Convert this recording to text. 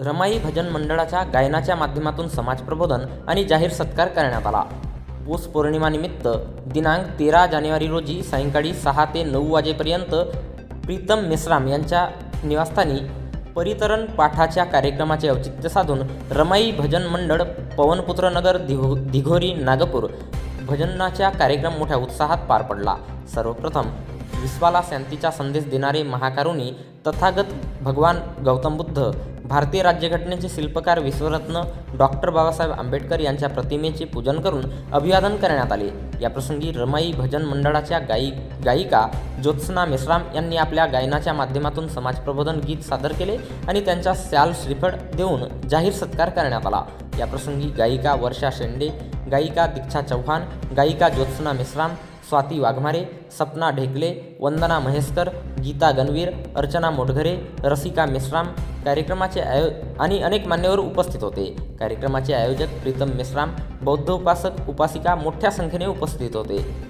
रमाई भजन मंडळाच्या गायनाच्या माध्यमातून समाज प्रबोधन आणि जाहीर सत्कार करण्यात आला. पौष पौर्णिमानिमित्त दिनांक तेरा जानेवारी रोजी सायंकाळी सहा ते नऊ वाजेपर्यंत प्रीतम मेश्राम यांच्या निवासस्थानी परितरण पाठाच्या कार्यक्रमाचे औचित्य साधून रमाई भजन मंडळ पवनपुत्र नगर दिघो दिघोरी नागपूर भजनाच्या कार्यक्रम मोठ्या उत्साहात पार पडला. सर्वप्रथम विश्वाला शांतीचा संदेश देणारे महाकारुणी तथागत भगवान गौतम बुद्ध भारतीय राज्यघटनेचे शिल्पकार विश्वरत्न डॉक्टर बाबासाहेब आंबेडकर यांच्या प्रतिमेचे पूजन करून अभिवादन करण्यात आले. याप्रसंगी रमाई भजन मंडळाच्या गायी गायिका ज्योत्सना मेश्राम यांनी आपल्या गायनाच्या माध्यमातून समाज प्रबोधन गीत सादर केले आणि त्यांचा शाल श्रीफळ देऊन जाहीर सत्कार करण्यात आला. याप्रसंगी गायिका वर्षा शेंडे गायिका दीक्षा चव्हाण गायिका ज्योत्सना मेश्राम स्वाती वाघमारे सपना ढेकले वंदना महेशकर गीता गणवीर अर्चना मोटघरे रसिका मेश्राम कार्यक्रमाचे आयो आणि अनेक मान्यवर उपस्थित होते. कार्यक्रमाचे आयोजक प्रीतम मेश्राम बौद्ध उपासक उपासिका मोठ्या संख्येने उपस्थित होते.